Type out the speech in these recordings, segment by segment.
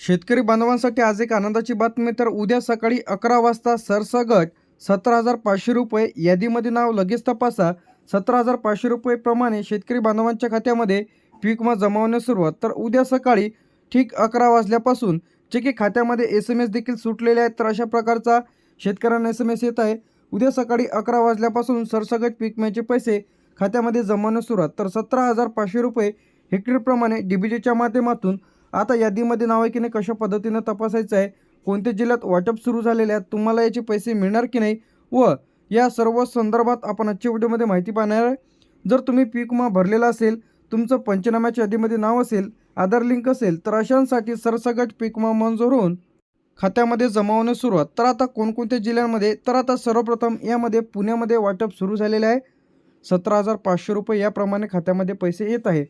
शेतकरी बांधवांसाठी आज एक आनंदाची बातमी. तर उद्या सकाळी अकरा वाजता सरसगट सतरा हजार पाचशे रुपये. यादीमध्ये नाव लगेच तपासा. सतरा हजार पाचशे रुपयेप्रमाणे शेतकरी बांधवांच्या खात्यामध्ये पीक विमा सुरुवात. तर उद्या सकाळी ठीक अकरा वाजल्यापासून जे की खात्यामध्ये एस एम एस देखील सुटलेले आहेत. तर अशा प्रकारचा शेतकऱ्यांना एस एम एस येत आहे. उद्या सकाळी अकरा वाजल्यापासून सरसगट पीक विम्याचे पैसे खात्यामध्ये जमावण्यास सुरुवात. तर सतरा हजार पाचशे रुपये हेक्टरप्रमाणे डी बी जीच्या माध्यमातून आता यादीमध्ये नाव आहे की नाही कशा पद्धतीनं तपासायचं आहे कोणत्या जिल्ह्यात वाटप सुरू झालेले आहेत तुम्हाला याचे पैसे मिळणार की नाही व या सर्व संदर्भात आपण आजच्या व्हिडिओमध्ये माहिती पाहणार आहे. जर तुम्ही पीक विमा भरलेला असेल तुमचं पंचनाम्याच्या यादीमध्ये नाव असेल आधार लिंक असेल तर अशांसाठी सरसगट पीक विमा मंजूर होऊन खात्यामध्ये जमा होणे सुरुवात. तर आता कोणकोणत्या जिल्ह्यांमध्ये तर आता सर्वप्रथम यामध्ये पुण्यामध्ये वाटप सुरू झालेले आहे. सतरा हजार पाचशे रुपये याप्रमाणे खात्यामध्ये पैसे येत आहे.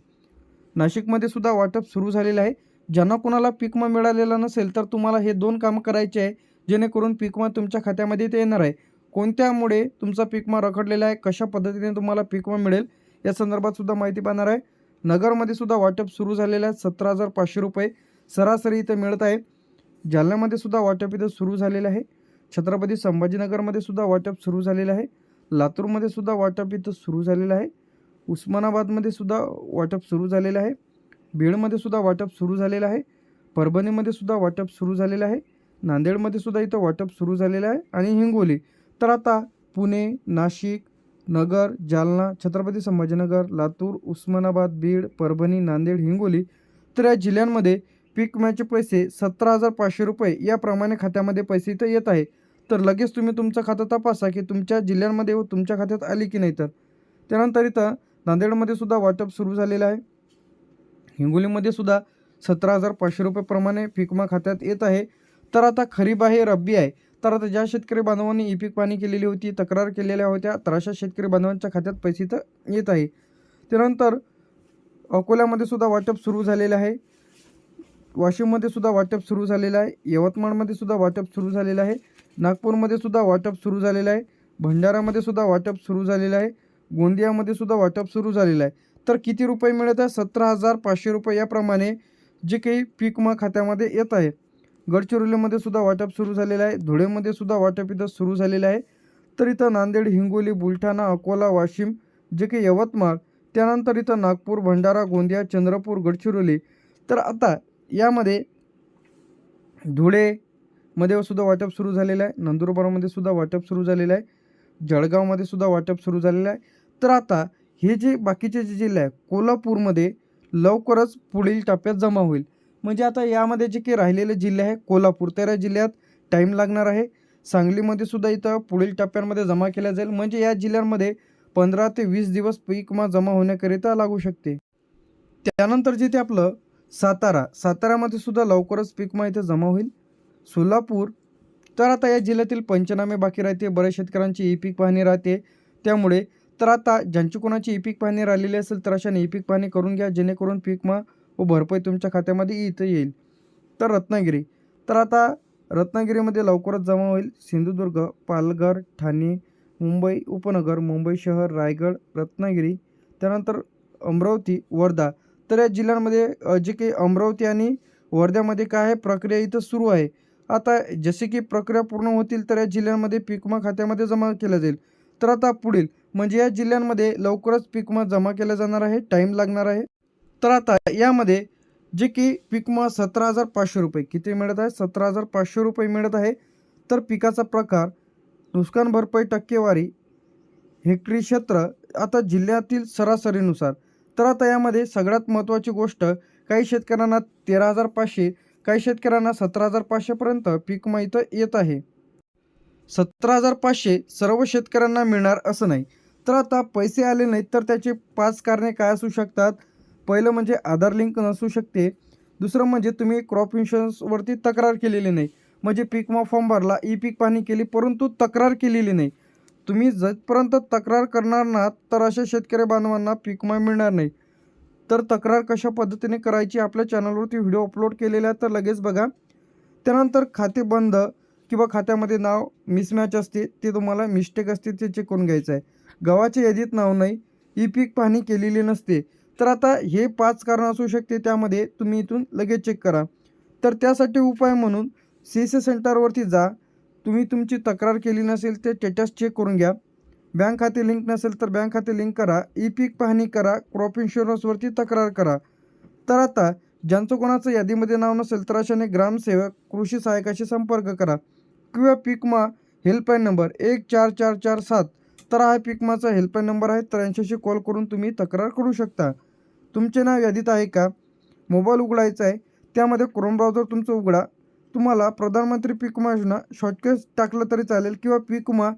नाशिकमध्ये सुद्धा वाटप सुरू झालेलं आहे. ज्यांना कोणाला पिकमा मिळालेला नसेल तर तुम्हाला हे दोन कामं करायचे आहे जेणेकरून पिकमा तुमच्या खात्यामध्ये ते येणार आहे. कोणत्यामुळे तुमचा पिकमा रखडलेला आहे कशा पद्धतीने तुम्हाला पिकमा मिळेल या संदर्भात सुद्धा माहिती पाहणार आहे. नगरमध्ये सुद्धा वाटप सुरू झालेलं आहे सतरा हजार पाचशे रुपये सरासरी इथं मिळत आहे. जालन्यामध्ये सुद्धा वाटप इथं सुरू झालेलं आहे. छत्रपती संभाजीनगरमध्ये सुद्धा वाटप सुरू झालेलं आहे. लातूरमध्ये सुद्धा वाटप इथं सुरू झालेलं आहे. उस्मानाबादमध्ये सुद्धा वाटप सुरू झालेलं आहे. बीडमध्ये सुद्धा वाटप सुरू झालेलं आहे. परभणीमध्ये सुद्धा वाटप सुरू झालेलं आहे. नांदेडमध्ये सुद्धा इथं वाटप सुरू झालेलं आहे. आणि हिंगोली. तर आता पुणे नाशिक नगर जालना छत्रपती संभाजीनगर लातूर उस्मानाबाद बीड परभणी नांदेड हिंगोली तर या जिल्ह्यांमध्ये पीक विम्याचे पैसे सतरा हजार पाचशे रुपये याप्रमाणे खात्यामध्ये पैसे इथं येत आहे. तर लगेच तुम्ही तुमचं खातं तपासा की तुमच्या जिल्ह्यांमध्ये व तुमच्या खात्यात आली की नाही तर. त्यानंतर इथं नांदेडमध्ये सुद्धा वाटप सुरू झालेलं आहे. हिंगोलीमध्ये सुद्धा सतरा हजार पाचशे रुपयेप्रमाणे पीकमा खात्यात येत आहे. तर आता खरीप आहे रब्बी आहे. तर आता ज्या शेतकरी बांधवांनी ई पीक पाणी केलेली होती तक्रार केलेल्या होत्या तर अशा शेतकरी बांधवांच्या खात्यात पैसे तर येत आहे. त्यानंतर अकोल्यामध्ये सुद्धा वाटप सुरू झालेलं आहे. वाशिममध्ये सुद्धा वाटप सुरू झालेलं आहे. यवतमाळमध्ये सुद्धा वाटप सुरू झालेलं आहे. नागपूरमध्ये सुद्धा वाटप सुरू झालेलं आहे. भंडारामध्ये सुद्धा वाटप सुरू झालेलं आहे. गोंदियामध्ये सुद्धा वाटप सुरू झालेलं आहे. तर किती रुपये मिळत आहे? सतरा हजार पाचशे रुपये याप्रमाणे जे काही पीक विमा खात्यामध्ये येत आहे. गडचिरोलीमध्ये सुद्धा वाटप सुरू झालेलं आहे. धुळेमध्ये सुद्धा वाटप इथं सुरू झालेलं आहे. तर इथं नांदेड हिंगोली बुलढाणा अकोला वाशिम जे काही यवतमाळ त्यानंतर इथं नागपूर भंडारा गोंदिया चंद्रपूर गडचिरोली. तर आता यामध्ये धुळेमध्ये सुद्धा वाटप सुरू झालेलं आहे. नंदुरबारमध्ये सुद्धा वाटप सुरू झालेलं आहे. जळगावमध्ये सुद्धा वाटप सुरू झालेलं आहे. तर आता हे जे बाकीचे जे जिल्हे आहे कोल्हापूरमध्ये लवकरच पुढील टप्प्यात जमा होईल. म्हणजे आता यामध्ये जे काही राहिलेले जिल्हे आहे कोल्हापूर तर या जिल्ह्यात टाईम लागणार आहे. सांगलीमध्ये सुद्धा इथं पुढील टप्प्यांमध्ये जमा केल्या जाईल. म्हणजे या जिल्ह्यांमध्ये पंधरा ते वीस दिवस पीक विमा जमा होण्याकरिता लागू शकते. त्यानंतर जिथे आपलं सातारा साताऱ्यामध्ये सुद्धा लवकरच पीक विमा जमा होईल. सोलापूर तर आता या जिल्ह्यातील पंचनामे बाकी राहते. बऱ्याच शेतकऱ्यांची ई पीक पाहणी राहते. त्यामुळे तर आता ज्यांची कोणाची ई पीक पाहणी राहिलेली असेल तर अशाने ई पीक पाहणी करून घ्या जेणेकरून पीक व भरपाई तुमच्या खात्यामध्ये इथं येईल. तर रत्नागिरी. तर आता रत्नागिरीमध्ये लवकरच जमा होईल सिंधुदुर्ग पालघर ठाणे मुंबई उपनगर मुंबई शहर रायगड रत्नागिरी त्यानंतर अमरावती वर्धा. तर या जिल्ह्यांमध्ये जे काही अमरावती आणि वर्ध्यामध्ये काय आहे प्रक्रिया इथं सुरू आहे. आता जसे की प्रक्रिया पूर्ण होतील तर या जिल्ह्यांमध्ये पीकमा खात्यामध्ये जमा केलं जाईल. तर आता पुढील. म्हणजे या जिल्ह्यांमध्ये लवकरच पीक विमा जमा केला जाणार आहे टाईम लागणार आहे. तर आता यामध्ये जे की पीक विमा सतरा हजार पाचशे रुपये किती मिळत आहे? सतरा हजार पाचशे रुपये मिळत आहे. तर पिकाचा प्रकार नुकसान भरपाई टक्केवारी हेक्टरी क्षेत्र आता जिल्ह्यातील सरासरीनुसार. तर आता यामध्ये सगळ्यात महत्त्वाची गोष्ट काही शेतकऱ्यांना तेरा हजार पाचशे काही शेतकऱ्यांना सतरा हजार पाचशेपर्यंत पीक विमा इथं येत आहे. सतरा हजार पाचशे सर्व शेतकऱ्यांना मिळणार असं नाही. तर आता पैसे आले नाहीत तर त्याचे पाच कारणे काय असू शकतात? पहिलं म्हणजे आधार लिंक नसू शकते. दुसरं म्हणजे तुम्ही क्रॉप इन्शुरन्सवरती तक्रार केलेली नाही. म्हणजे पीक विमा फॉर्म भरला ई पीक पाहणी केली परंतु तक्रार केलेली नाही. तुम्ही जतपर्यंत तक्रार करणार ना तर अशा शेतकरी बांधवांना पीक विमा मिळणार नाही. तर तक्रार कशा पद्धतीने करायची आपल्या चॅनलवरती व्हिडिओ अपलोड केलेला आहे तर लगेच बघा. त्यानंतर खाते बंद किंवा खात्यामध्ये नाव मिसमॅच असते ते तुम्हाला मिस्टेक असते ते चेक करून घ्यायचं आहे. गव्हाच्या यादीत नाव नाही. ई पीक पाहणी केलेली नसते. तर आता हे पाच कारणं असू शकते त्यामध्ये तुम्ही इथून लगेच चेक करा. तर त्यासाठी उपाय म्हणून सी सी सेंटरवरती जा. तुम्ही तुमची तक्रार केली नसेल ते स्टेटस चेक करून घ्या. बँक खाते लिंक नसेल तर बँक खाते लिंक करा. ई पीक पाहणी करा. क्रॉप इन्शुरन्सवरती तक्रार करा. तर आता ज्यांचं कोणाचं यादीमध्ये नाव नसेल तर अशाने ग्रामसेवक कृषी सहायकाशी संपर्क करा. किंवा पिकमा हेल्पलाईन नंबर एक चार चार चार सात तर हा पिकमाचा हेल्पलाईन नंबर आहे. तर कॉल करून तुम्ही तक्रार करू शकता. तुमचे नाव यादीत आहे का? मोबाईल उघडायचा आहे. त्यामध्ये क्रोम ब्राउझर तुमचं उघडा. तुम्हाला प्रधानमंत्री पीक विमा योजना शॉर्टकट टाकलं तरी चालेल किंवा पीक विमा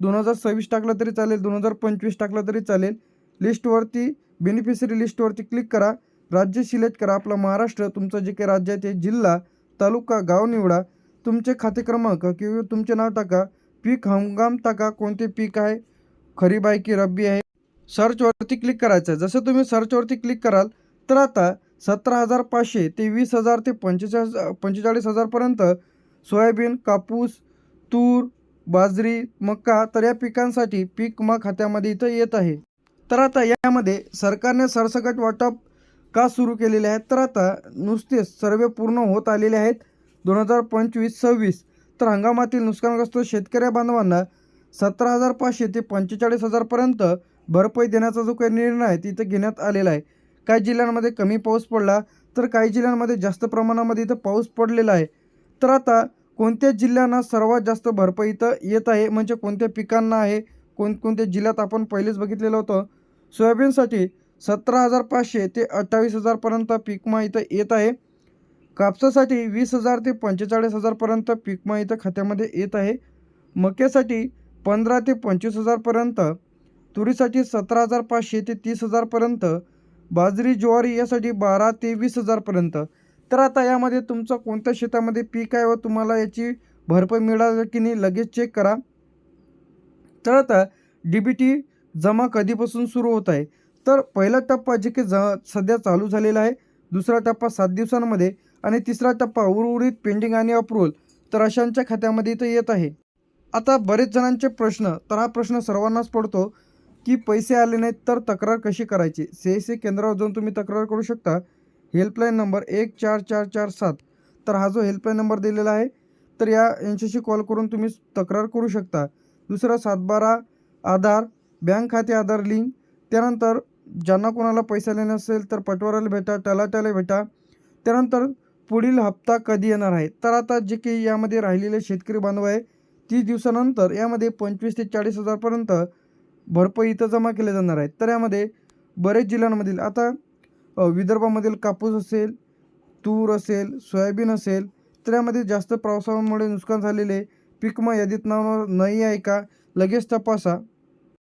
दोन हजार सव्वीस टाकलं तरी चालेल दोन हजार पंचवीस टाकलं तरी चालेल. लिस्टवरती बेनिफिशरी लिस्टवरती क्लिक करा. राज्य सिलेक्ट करा. आपला महाराष्ट्र तुमचं जे काही राज्य आहे ते जिल्हा तालुका गाव निवडा. तुमचे खाते क्रमांक किंवा तुमचे नाव टाका. पीक हंगाम टाका. कोणते पीक आहे? खरीब आहे की रब्बी आहे. सर्चवरती क्लिक करायचं आहे जसं तुम्ही सर्चवरती क्लिक कराल तर आता सतरा हजार पाचशे ते वीस हजार ते पंचेचाळीस पंचेचाळीस हजारपर्यंत सोयाबीन कापूस तूर बाजरी मका तर या पिकांसाठी पीक विमा खात्यामध्ये इथं येत आहे. तर आता यामध्ये सरकारने सरसकट वाटप का सुरू केलेले आहेत? तर आता नुसतेच सर्वे पूर्ण होत आलेले आहेत. दोन हजार पंचवीस सव्वीस. तर हंगामातील नुकसानग्रस्त शेतकऱ्या बांधवांना सतरा हजार पाचशे ते पंचेचाळीस हजारपर्यंत भरपाई देण्याचा जो काही निर्णय आहे तिथं घेण्यात आलेला आहे. काही जिल्ह्यांमध्ये कमी पाऊस पडला तर काही जिल्ह्यांमध्ये जास्त प्रमाणामध्ये इथं पाऊस पडलेला आहे. तर आता कोणत्या जिल्ह्यांना सर्वात जास्त भरपाई इथं येत आहे? म्हणजे कोणत्या पिकांना आहे? कोणकोणत्या जिल्ह्यात आपण पहिलेच बघितलेलं होतं? सोयाबीनसाठी सतरा हजार पाचशे ते अठ्ठावीस हजारपर्यंत पीकमा इथं येत आहे. कापसासाठी वीस हजार ते पंचेचाळीस हजारपर्यंत पीकमा इथं खात्यामध्ये येत आहे. मक्यासाठी पंधरा ते पंचवीस हजारपर्यंत तुरीसाठी सतरा हजार पाचशे ते तीस हजारपर्यंत बाजरी ज्वारी यासाठी बारा ते वीस हजारपर्यंत. तर आता यामध्ये तुमचं कोणत्या शेतामध्ये पीक आहे व तुम्हाला याची भरपाई मिळाली की नाही लगेच चेक करा. तर आता डी बी टी जमा कधीपासून सुरू होत आहे? तर पहिला टप्पा जे की ज सध्या चालू झालेला आहे दुसरा टप्पा सात दिवसांमध्ये आणि तिसरा टप्पा उर्वरित पेंडिंग आणि अप्रूव्हल तर अशांच्या खात्यामध्ये इथं येत आहे. आता बरेच जणांचे प्रश्न तर हा प्रश्न सर्वांनाच पडतो की पैसे आले नाहीत तर तक्रार कशी करायची? सी एस सी केंद्रावर जाऊन तुम्ही तक्रार करू शकता. हेल्पलाईन नंबर एक चार चार चार सात. तर हा जो हेल्पलाईन नंबर दिलेला आहे तर या यांच्याशी कॉल करून तुम्ही तक्रार करू शकता. दुसरा सातबारा आधार बँक खाते आधार लिंक. त्यानंतर ज्यांना कोणाला पैसे आले नसेल तर पटवाराला भेटा टलाट्याला भेटा. त्यानंतर पुढील हप्ता कधी येणार आहे? तर आता जे काही यामध्ये राहिलेले शेतकरी बांधव आहे तीस दिवसानंतर यामध्ये पंचवीस ते चाळीस हजारपर्यंत भरपाई इथं जमा केले जाणार आहेत. तर यामध्ये बरेच जिल्ह्यांमधील आता विदर्भामधील कापूस असेल तूर असेल सोयाबीन असेल तर यामध्ये जास्त पावसामुळे नुकसान झालेले पीक यादीत नाव नाही आहे का? लगेच तपासा.